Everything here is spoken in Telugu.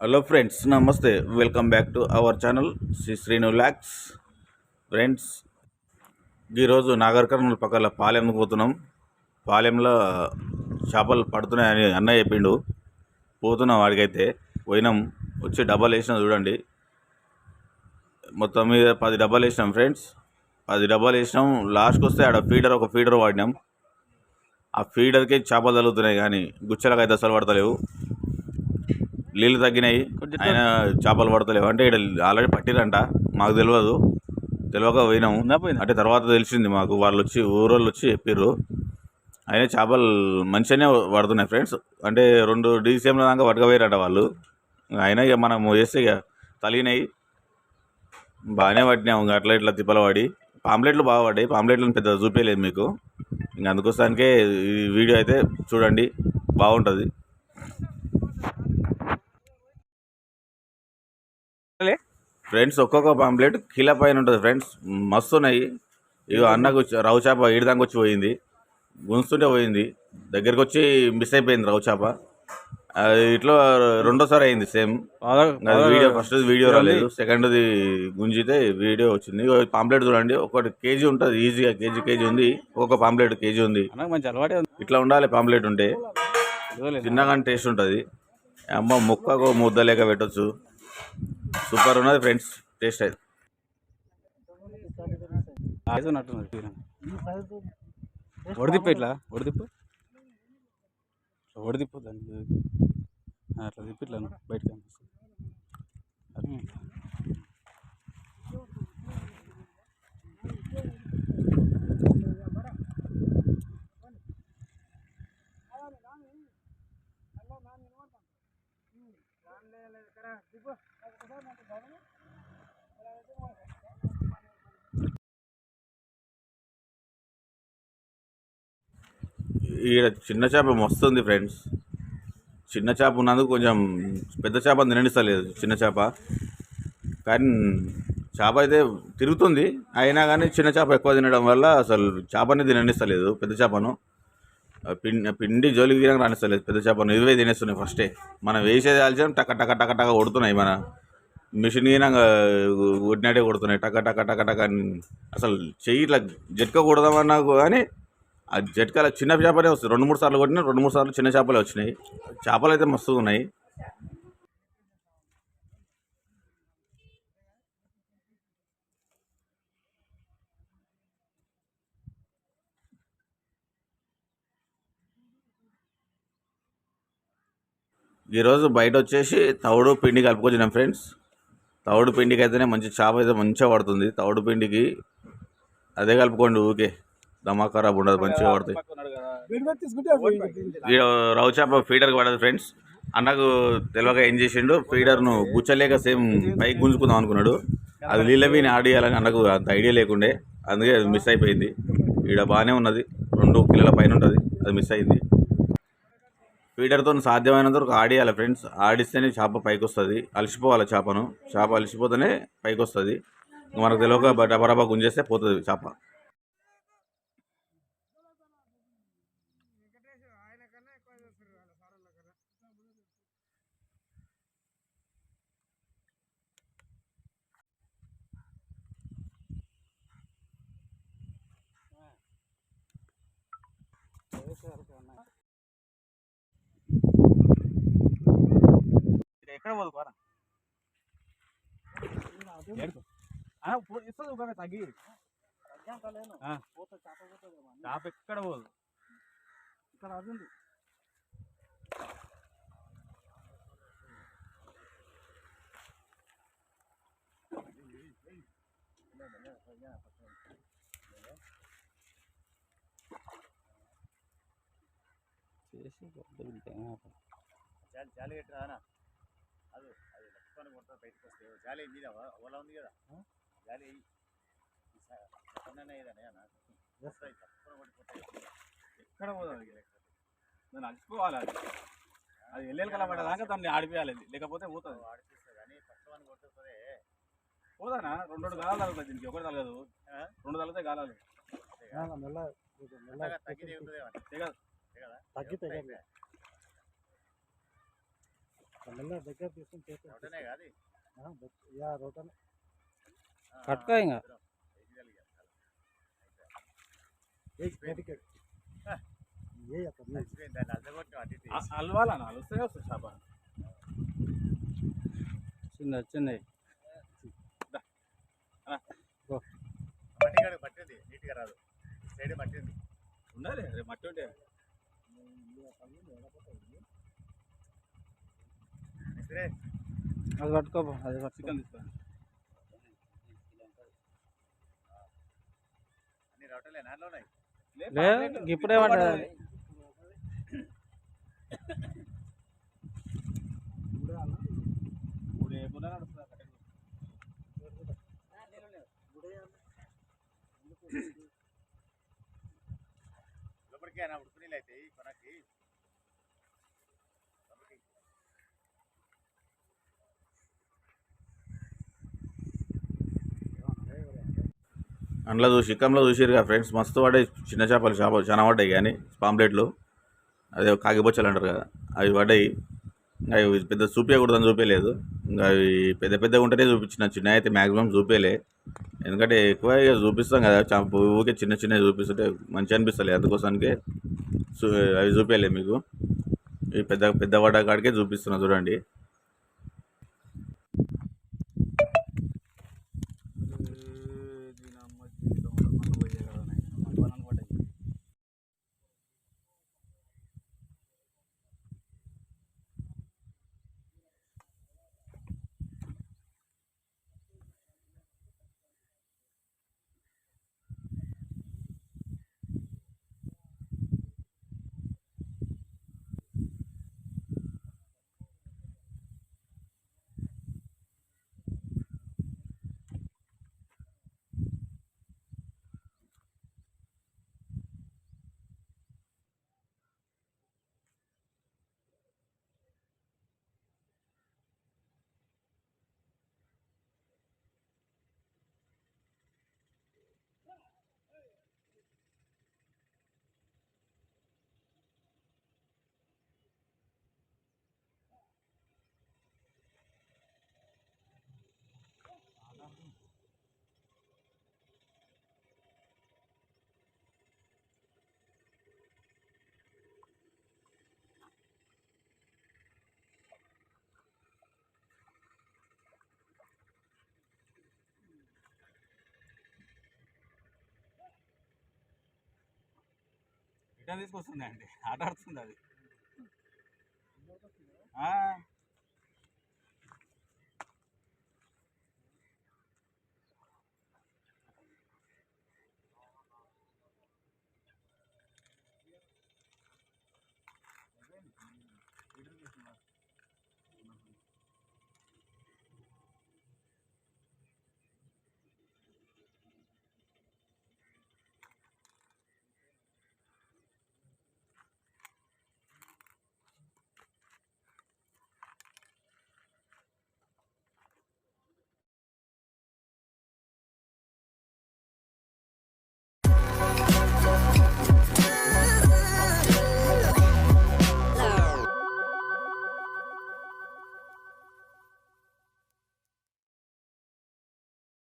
హలో ఫ్రెండ్స్ నమస్తే. Welcome back to our channel Shri Srinu lakhs friends ఈరోజు నాగర్ కర్నూలు పక్కల పాలెం పోతున్నాం? పాలెంలో చేపలు పడుతున్నాయని అన్నయ్య చెప్పిండు. పోతున్నాం వాడికైతే పోయినాం. వచ్చి డబ్బాలు వేసినాం చూడండి. మొత్తం మీద పది డబ్బాలు వేసినాం ఫ్రెండ్స్ పది డబ్బాలు వేసినాం. లాస్ట్కి వస్తే ఆడ ఫీడర్ ఒక ఫీడర్ వాడినాం. ఆ ఫీడర్కి చేపలు తగులుతున్నాయి కానీ గుచ్చలకు అయితే అసలు పడతలేవు. నీళ్ళు తగ్గినాయి. ఆయన చేపలు పడతలేవు. అంటే ఇక్కడ ఆల్రెడీ పట్టిరంట మాకు తెలియదు. తెలియక పోయినాము అంటే తర్వాత తెలిసింది మాకు. వాళ్ళు వచ్చి ఊరోళ్ళు వచ్చి చెప్పిర్రు. అయినా చేపలు మంచిగానే పడుతున్నాయి ఫ్రెండ్స్. అంటే రెండు డీసీఎంల దాకా పట్టుకపోయారట వాళ్ళు. అయినా ఇక మనం వేస్తే ఇక తలిగినాయి. బాగానే పట్టినాము ఇంకా అట్లా ఇట్లా తిప్పలు పడి. పాంప్లెట్లు బాగా పడ్డాయి. పాంప్లెట్లను పెద్ద చూపించలేదు మీకు. ఇంక అందుకోసానికే ఈ వీడియో అయితే చూడండి. బాగుంటుంది. ఫ్రెండ్స్ ఒక్కొక్క పాంప్లెట్ కిలో పైన ఉంటుంది ఫ్రెండ్స్. మస్తు ఉన్నాయి ఇక అన్నకు వచ్చి- రవ్వ చేప ఈడదానికి వచ్చి పోయింది. గుంజుతుంటే పోయింది. దగ్గరికి వచ్చి మిస్ అయిపోయింది రవ్వ చేప. అది ఇట్లా రెండోసారి అయింది సేమ్. వీడియో ఫస్ట్ వీడియో రాలేదు. సెకండ్ది గుంజితే వీడియో వచ్చింది. పాంప్లెట్ చూడండి. ఒకటి కేజీ ఉంటుంది. ఈజీగా కేజీ కేజీ ఉంది. ఒక్కొక్క పాంప్లెట్ కేజీ ఉంది. ఇట్లా ఉండాలి పాంప్లెట్ ఉంటే. తిన్నగానే టేస్ట్ ఉంటుంది. అమ్మ ముక్కకు ముద్ద లేక పెట్టొచ్చు. సూపర్ ఉన్నది ఫ్రెండ్స్ టేస్ట్ అయితే ఆయుధం ఉన్నట్టున్నది తీరం. ఒడిదిప్పు ఇట్లా ఒడిదిప్పు ఇట్లా ఒడిదిప్పు దాన్ని ఆ, అట్లా తిప్పి ఇట్లా బయటకు కనిపిస్తుంది అట్లా. ఈడ చిన్న చేప మస్తుంది ఫ్రెండ్స్. చిన్న చేప ఉన్నందుకు కొంచెం పెద్ద చేప తిననిస్తలేదు చిన్న చేప. కానీ చేప అయితే తిరుగుతుంది. అయినా కానీ చిన్న చేప ఎక్కువ తినడం వల్ల అసలు చేపని తిననిస్తలేదు పెద్ద చేపను. పిండి పిండి జోలికి తినక రానిస్తలేదు పెద్ద చేపను. ఇవే తినేస్తున్నాయి ఫస్టే మనం వేసేది ఆల్చం టక టక టక టక కొడుతున్నాయి మన మిషన్ గినంగా కొట్టినట్టే కొడుతున్నాయి. టక టక టక టక అసలు చెయ్యి ఇట్లా జట్క కొడదామన్నా కానీ ఆ జట్కాల చిన్న చేపలే వస్తాయి. రెండు మూడు సార్లు కొట్టినా రెండు మూడు సార్లు చిన్న చేపలే వచ్చినాయి. చేపలు అయితే మస్తు ఉన్నాయి. ఈరోజు బయట వచ్చేసి తవుడు పిండి కలుపుకొచ్చినాం ఫ్రెండ్స్. తవుడు పిండికి అయితేనే మంచి చేప అయితే మంచిగా పడుతుంది. తవుడు పిండికి అదే కలుపుకోండి ఊకే దమా ఖరాబ్ ఉండదు మంచిగా పడుతాయి. ఈడ రవ్వ చేప ఫీడర్కి పడదు ఫ్రెండ్స్. అన్నకు తెలియక ఏం చేసిండు? ఫీడర్ను గుచ్చలేక సేమ్ పైకి గుంజుకుందాం అనుకున్నాడు. అది నీళ్ళ మీద ఆడియాలని అన్నకు అంత ఐడియా లేకుండే. అందుకే అది మిస్ అయిపోయింది. ఈడ బాగానే ఉన్నది. రెండు కిలోల పైన ఉంటుంది. అది మిస్ అయింది. ఫీడర్తో సాధ్యమైనంత వరకు ఆడియాలి ఫ్రెండ్స్. ఆడిస్తేనే చేప పైకి వస్తుంది. అలసిపోవాలి చేపను. చేప అలసిపోతేనే పైకి వస్తుంది. మనకు తెలియక డబరబా గుంజేస్తే పోతుంది చేప ఎక్కడ పోదు కూర ఏడుకో. ఆ, పో- ఇస్తుంది ఒక తగ్గి. చేప ఎక్కడ పోదు ఇక్కడ అది ఉంది చేసి జాలి జాలి పెట్టినా అది అది లక్ష్మణ్ కొడతా బయటకు వస్తే జాలి మీద ఓలా ఉంది కదా. జాలి ఎక్కడైనా ఏదనే అన్న వస్తాయి తప్పకుండా పడిపోతాయి? ఎక్కడ పోదాం అది దాన్ని అలసిపోవాలి అది. అది వెళ్ళేది కలబడేదాకా దాన్ని ఆడిపోయాలి. లేకపోతే పోతుంది. ఆడిపిస్తుంది కానీ వన్ కొట్టుతుంది పోదానా? రెండు రెండు గాలాలు తగులుతాయి దీనికి. ఒకటి తగలదు. ఆ? రెండు తగులుతాయి గాలాలు. మెల్లగా తగ్గితే అక్కడ కలిసిపోయింది దాన్ని అల్లగొట్టు అటు ఇటు వేసి. అలవాలనా? అలుస్తే వస్తుంది చేప. చిన్న చిన్నవి మట్టి కాడ పట్టింది. నీట్గా రాదు. సైడ్ పట్టింది. ఉండాలి. రేపు మట్టి ఉంటే. అది పట్టుకో. అది ఉన్నాయి. లేదు ఇప్పుడే కట్టెలు? లోపలికి అయినా ఉడుకునీళ్ళు అయితే కొనకి. అందులో చూసి చిక్కంలో చూసిరుగా ఫ్రెండ్స్. మస్తు పడ్డాయి. చిన్న చేపలు చేపలు చాలా పడ్డాయి కానీ పాంప్లెట్లు. అదే కాకిబొచ్చలు అంటారు కదా అవి పడ్డాయి. ఇంకా అవి పెద్ద చూపించకూడదని చూపించలేదు ఇంకా అవి పెద్ద పెద్దగా ఉంటేనే చూపించిన చిన్న అయితే మ్యాక్సిమం చూపించలే ఎందుకంటే ఎక్కువ ఇక చూపిస్తాం కదా ఊకే చిన్న చిన్న చూపిస్తుంటే మంచిగా అనిపిస్తలే. అందుకోసానికి చూ అవి చూపించలే మీకు. ఈ పెద్ద పెద్ద పడ్డ కాడికే చూపిస్తున్నా చూడండి. రిటర్న్ తీసుకొస్తుంది అండి ఆట ఆడుతుంది అది.